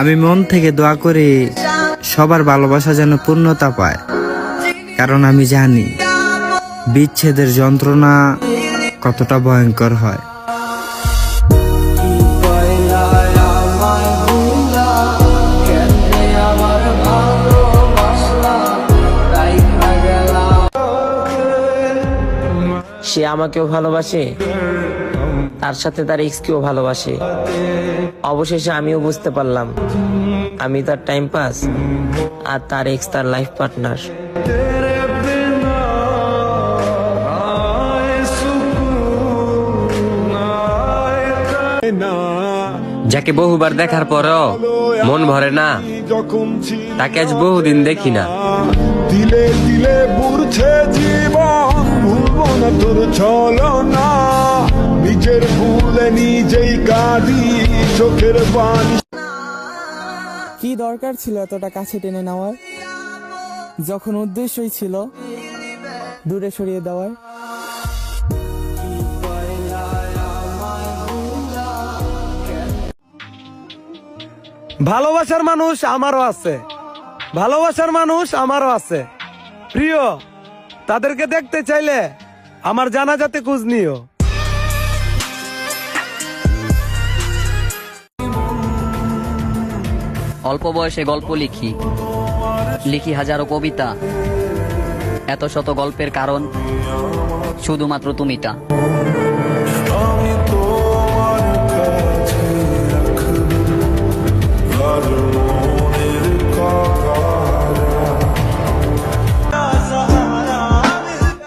আমি মন থেকে দোয়া করি সবার ভালোবাসা যেন পূর্ণতা পায়। কারণ আমি জানি বিচ্ছেদের যন্ত্রণা কতটা ভয়ঙ্কর হয়। সে আমাকেও ভালোবাসে? তার সাথে তার এক্সকেও ভালোবাসে। অবশেষে আমিও বুঝতে পারলাম আমি তার টাইম পাস আর তার এক্স তার লাইফ পার্টনার যাকে বহুবার দেখার পরও মন ভরে না তাকে আজ বহুদিন দেখি না। দিলে দিলে বুড়ছে জীবন ভুলবো না তোর চলো। নিজেই চোখের পানি। কি দরকার ছিল এতটা কাছে টেনে নেওয়ার? যখন উদ্দেশ্যই ছিল দূরে সরিয়ে দেওয়ার। ভালোবাসার মানুষ আমারও আছে। ভালোবাসার মানুষ আমারও আছে। প্রিয় তাদেরকে দেখতে চাইলে আমার জানাজাতে খোঁজ নিও। অল্প বয়সে গল্প লিখি। লিখি হাজারো কবিতা। এত শত গল্পের কারণ শুধুমাত্র তুমিটা।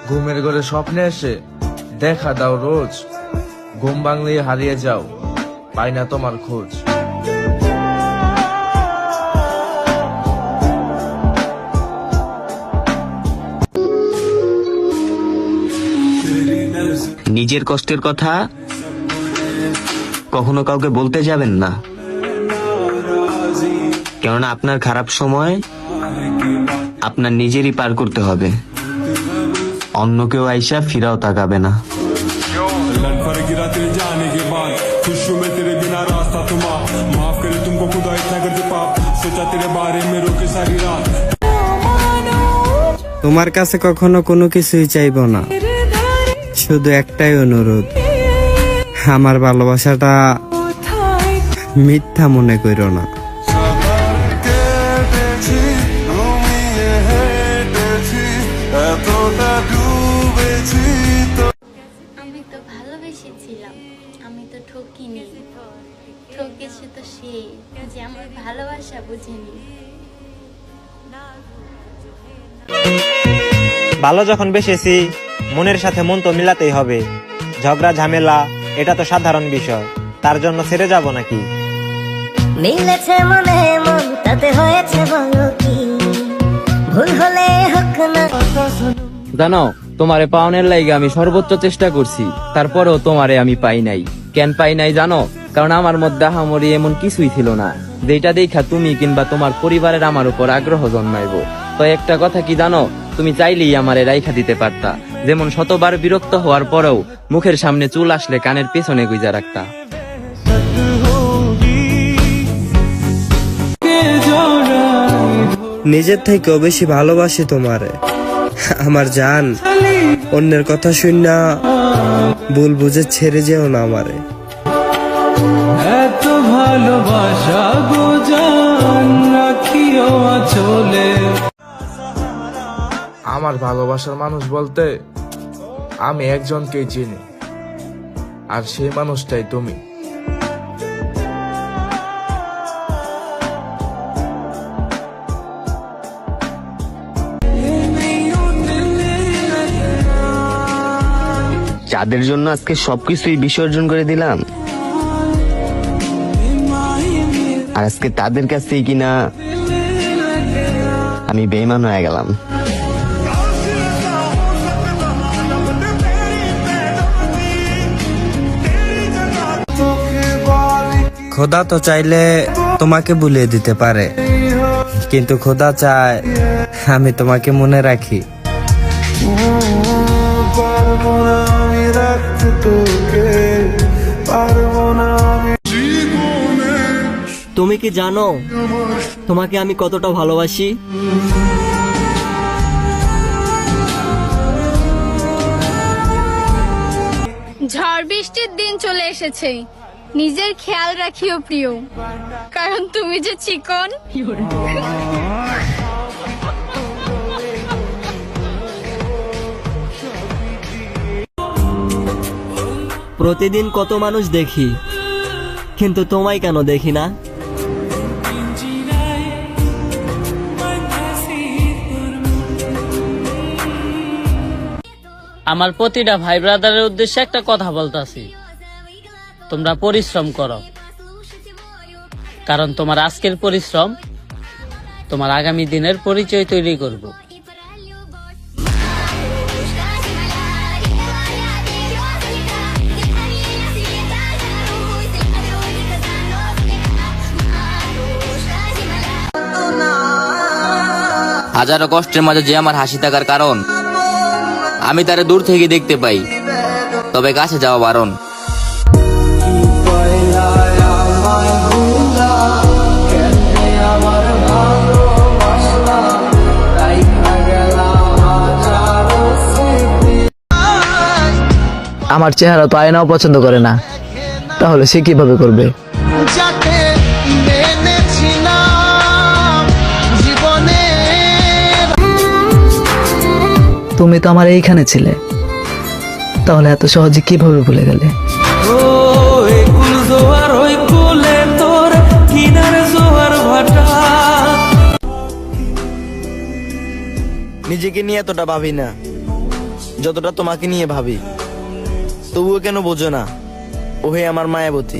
ঘুমের ঘরে স্বপ্নে এসে দেখা দাও রোজ। ঘুম বাংলিয়ে হারিয়ে যাও, পাই না তোমার খোঁজ। নিজের কষ্টের কথা কখনো কাউকে বলতে যাবেন না। কেননা আপনার খারাপ সময় আপনার নিজেরই পার করতে হবে। অন্য কেউ আইসা ফিরাও তাকাবে না। তোমার কাছে কখনো কোনো কিছুই চাইব না। শুধু একটাই অনুরোধ আমার ভালোবাসাটা মিথ্যা মনে করো না। আমি তো ভালোবেসেছিলাম আমি তো ঠকিনি। ঠকেছে তো সে যে আমার ভালোবাসা বুঝেনি। ভালো যখন বেসেছি মনের সাথে মন তো মিলাতেই হবে। ঝগড়া ঝামেলা এটা তো সাধারণ বিষয়। তার জন্য ছেড়ে যাব নাকি? মিলেছে মনে মন তাতে হয়েছে বলো কি? ভুল হলে হোক না। জানো তোমারে পাওনের লাইগে আমি সর্বোচ্চ চেষ্টা করছি তারপরেও তোমারে আমি পাই নাই। কেন পাই নাই জানো? কারণ আমার মধ্যে আহামরি এমন কিছুই ছিল না। যেটা দেখা তুমি কিংবা তোমার পরিবারের আমার উপর আগ্রহ জন্মাইবো। তো একটা কথা কি জানো? তুমি চাইলেই আমারে রাইখা দিতে পারতা। যেমন শতবার বিরক্ত হওয়ার পরেও মুখের সামনে চুল আসলে কানের পেছনে গুইজা রাখতা। নিজের থেকেও বেশি ভালোবাসি তোমারে। আমার জান অন্যের কথা শুন না ভুল বুঝে ছেড়ে যেও না আমারে। এত ভালোবাসা আমার ভালোবাসার মানুষ বলতে আমি একজনকেই চিনি। আর সেই মানুষটাই তুমি। যাদের জন্য আজকে সবকিছুই বিসর্জন করে দিলাম। আর আজকে তাদের কাছেই কিনা আমি বেইমান হয়ে গেলাম। খোদা তো চাইলে তোমাকে ভুলিয়ে দিতে পারে। কিন্তু খোদা চায় আমি তোমাকে মনে রাখি। তুমি কি জানো তোমাকে আমি কতটা ভালোবাসি? ঝড় বৃষ্টির দিন চলে এসেছে নিজের খেয়াল রাখিও প্রিয়। কারণ তুমি যে চিকন। প্রতিদিন কত মানুষ দেখি কিন্তু তোমায় কেন দেখি না? আমার প্রতিটা ভাই ব্রাদারের উদ্দেশ্যে একটা কথা বলতাছি। তোমরা পরিশ্রম করো। কারণ তোমার আজকের পরিশ্রম তোমার আগামী দিনের পরিচয় তৈরি করব। হাজারো কষ্টের মাঝে যে আমার হাসি থাকার কারণ, আমি তারে দূর থেকে দেখতে পাই। তবে কাছে যাওয়া বারণ। আমার চেহারা তো আয়নাও পছন্দ করে না। তাহলে সে কীভাবে করবে? তুমি তো আমার এইখানে ছিলে। তাহলে এত সহজে কীভাবে ভুলে গেলে? নিজেকে নিয়ে এতটা ভাবি না যতটা তোমাকে নিয়ে ভাবি। তবুও কেন বোঝো না? ওহে আমার মায়াবতী